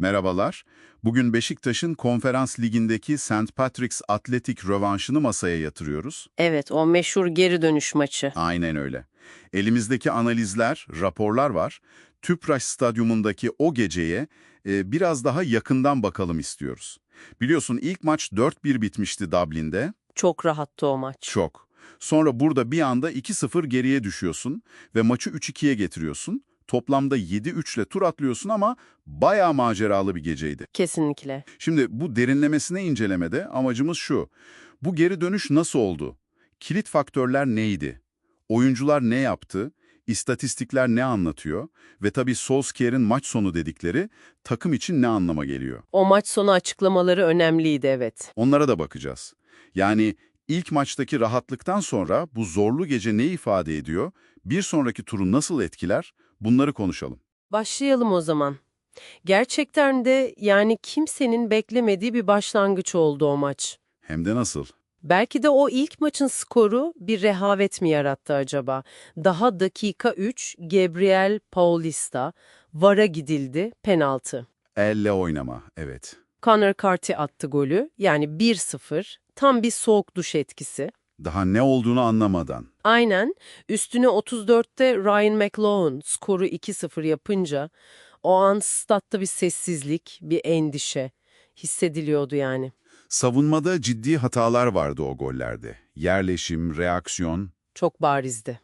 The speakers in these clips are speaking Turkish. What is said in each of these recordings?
Merhabalar. Bugün Beşiktaş'ın Konferans Ligi'ndeki St. Patrick's Athletic rövanşını masaya yatırıyoruz. Evet, o meşhur geri dönüş maçı. Aynen öyle. Elimizdeki analizler, raporlar var. Tüpraş Stadyumundaki o geceye e, biraz daha yakından bakalım istiyoruz. Biliyorsun ilk maç 4-1 bitmişti Dublin'de. Çok rahattı o maç. Çok. Sonra burada bir anda 2-0 geriye düşüyorsun ve maçı 3-2'ye getiriyorsun. Toplamda 7-3 ile tur atlıyorsun ama bayağı maceralı bir geceydi. Kesinlikle. Şimdi bu derinlemesine incelemede amacımız şu. Bu geri dönüş nasıl oldu? Kilit faktörler neydi? Oyuncular ne yaptı? İstatistikler ne anlatıyor? Ve tabii Solskjaer'in maç sonu dedikleri takım için ne anlama geliyor? O maç sonu açıklamaları önemliydi evet. Onlara da bakacağız. Yani ilk maçtaki rahatlıktan sonra bu zorlu gece ne ifade ediyor? Bir sonraki turu nasıl etkiler? Bunları konuşalım. Başlayalım o zaman. Gerçekten de yani kimsenin beklemediği bir başlangıç oldu o maç. Hem de nasıl? Belki de o ilk maçın skoru bir rehavet mi yarattı acaba? Daha dakika 3 Gabriel Paulista VAR'a gidildi penaltı. Elle oynama, evet. Connor Carty attı golü yani 1-0 tam bir soğuk duş etkisi. Daha ne olduğunu anlamadan. Aynen. Üstüne 34'te Ryan McLaughlin skoru 2-0 yapınca o an statta bir sessizlik, bir endişe hissediliyordu yani. Savunmada ciddi hatalar vardı o gollerde. Yerleşim, reaksiyon. Çok barizdi.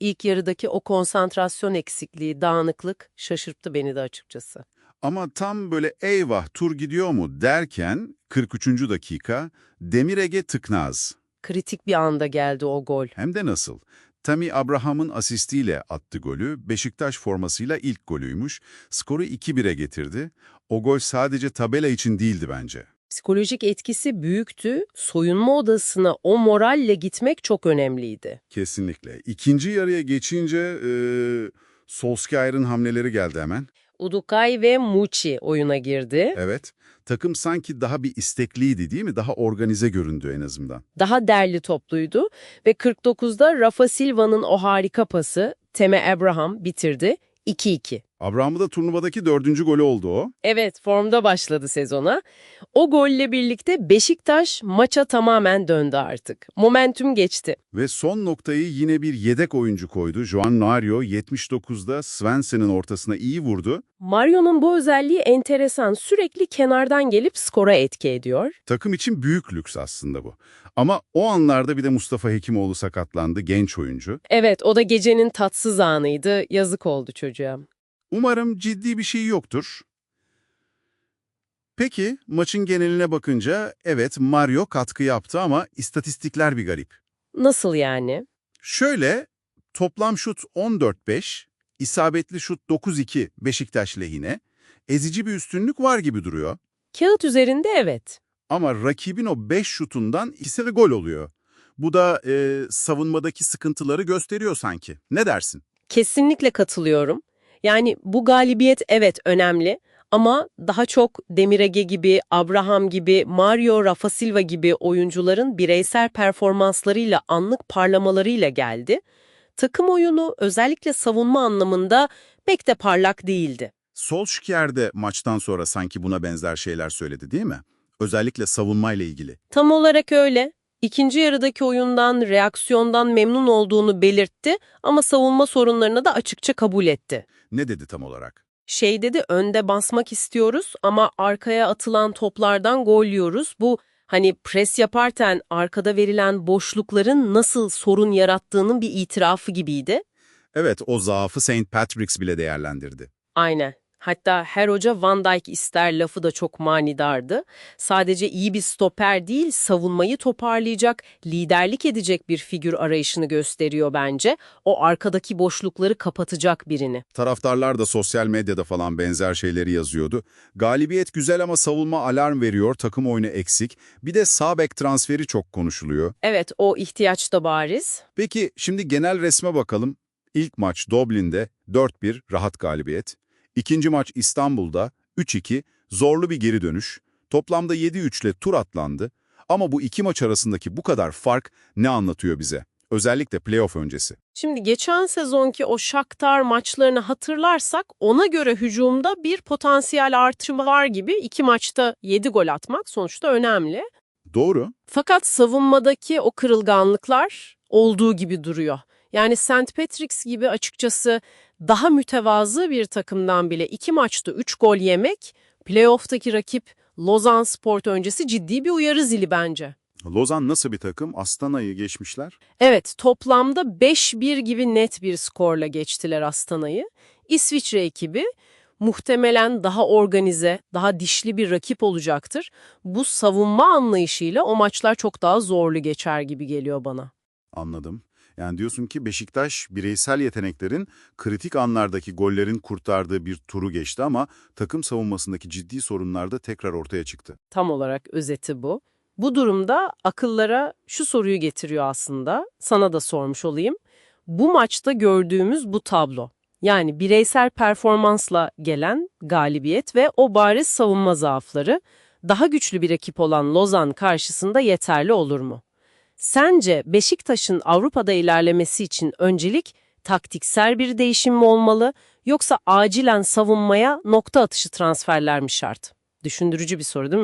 İlk yarıdaki o konsantrasyon eksikliği, dağınıklık şaşırttı beni de açıkçası. Ama tam böyle eyvah tur gidiyor mu derken 43. dakika Demir Ege tıknaz. Kritik bir anda geldi o gol. Hem de nasıl? Tammy Abraham'ın asistiyle attı golü, Beşiktaş formasıyla ilk golüymüş. Skoru 2-1'e getirdi. O gol sadece tabela için değildi bence. Psikolojik etkisi büyüktü. Soyunma odasına o moralle gitmek çok önemliydi. Kesinlikle. İkinci yarıya geçince e, Solskjaer'in hamleleri geldi hemen. Udukay ve Muçi oyuna girdi. Evet. Takım sanki daha bir istekliydi değil mi? Daha organize göründü en azından. Daha derli topluydu ve 49'da Rafa Silva'nın o harika pası Teme Abraham bitirdi 2-2. Abraham'ı da turnuvadaki dördüncü golü oldu o. Evet formda başladı sezona. O golle birlikte Beşiktaş maça tamamen döndü artık. Momentum geçti. Ve son noktayı yine bir yedek oyuncu koydu. Joan Nario 79'da Svensen'in ortasına iyi vurdu. Mario'nun bu özelliği enteresan. Sürekli kenardan gelip skora etki ediyor. Takım için büyük lüks aslında bu. Ama o anlarda bir de Mustafa Hekimoğlu sakatlandı, genç oyuncu. Evet o da gecenin tatsız anıydı. Yazık oldu çocuğa. Umarım ciddi bir şey yoktur. Peki, maçın geneline bakınca evet Mario katkı yaptı ama istatistikler bir garip. Nasıl yani? Şöyle, toplam şut 14-5, isabetli şut 9-2 Beşiktaş lehine, ezici bir üstünlük var gibi duruyor. Kağıt üzerinde evet. Ama rakibin o 5 şutundan ikisi de gol oluyor. Bu da e, savunmadaki sıkıntıları gösteriyor sanki. Ne dersin? Kesinlikle katılıyorum. Yani bu galibiyet evet önemli ama daha çok Demirege gibi, Abraham gibi, Mario Rafa Silva gibi oyuncuların bireysel performanslarıyla, anlık parlamalarıyla geldi. Takım oyunu özellikle savunma anlamında pek de parlak değildi. Solskjaer de maçtan sonra sanki buna benzer şeyler söyledi değil mi? Özellikle savunmayla ilgili. Tam olarak öyle. İkinci yarıdaki oyundan, reaksiyondan memnun olduğunu belirtti ama savunma sorunlarını da açıkça kabul etti. Ne dedi tam olarak? Şey dedi önde basmak istiyoruz ama arkaya atılan toplardan gol yiyoruz. Bu hani pres yaparken arkada verilen boşlukların nasıl sorun yarattığının bir itirafı gibiydi. Evet, o zaafı St. Patrick's bile değerlendirdi. Aynen. Hatta her hoca Van Dijk ister lafı da çok manidardı. Sadece iyi bir stoper değil, savunmayı toparlayacak, liderlik edecek bir figür arayışını gösteriyor bence. O arkadaki boşlukları kapatacak birini. Taraftarlar da sosyal medyada falan benzer şeyleri yazıyordu. Galibiyet güzel ama savunma alarm veriyor, takım oyunu eksik. Bir de sağ bek transferi çok konuşuluyor. Evet, o ihtiyaç da bariz. Peki şimdi genel resme bakalım. İlk maç Dublin'de 4-1 rahat galibiyet. İkinci maç İstanbul'da 3-2 zorlu bir geri dönüş. Toplamda 7-3 ile tur atlandı. Ama bu iki maç arasındaki bu kadar fark ne anlatıyor bize? Özellikle playoff öncesi. Şimdi geçen sezonki o Shakhtar maçlarını hatırlarsak ona göre hücumda bir potansiyel artım var gibi iki maçta 7 gol atmak sonuçta önemli. Doğru. Fakat savunmadaki o kırılganlıklar olduğu gibi duruyor. Yani St. Patrick's gibi açıkçası daha mütevazı bir takımdan bile iki maçta 3 gol yemek, playoff'taki rakip Lozan Sport öncesi ciddi bir uyarı zili bence. Lozan nasıl bir takım? Astana'yı geçmişler. Evet, toplamda 5-1 gibi net bir skorla geçtiler Astana'yı. İsviçre ekibi muhtemelen daha organize, daha dişli bir rakip olacaktır. Bu savunma anlayışıyla o maçlar çok daha zorlu geçer gibi geliyor bana. Anladım. Yani diyorsun ki Beşiktaş bireysel yeteneklerin kritik anlardaki gollerin kurtardığı bir turu geçti ama takım savunmasındaki ciddi sorunlar da tekrar ortaya çıktı. Tam olarak özeti bu. Bu durumda akıllara şu soruyu getiriyor aslında. Sana da sormuş olayım. Bu maçta gördüğümüz bu tablo. Yani bireysel performansla gelen galibiyet ve o bariz savunma zaafları daha güçlü bir rakip olan Lozan karşısında yeterli olur mu? Sence Beşiktaş'ın Avrupa'da ilerlemesi için öncelik taktiksel bir değişim mi olmalı yoksa acilen savunmaya nokta atışı transferler mi şart? Düşündürücü bir soru değil mi?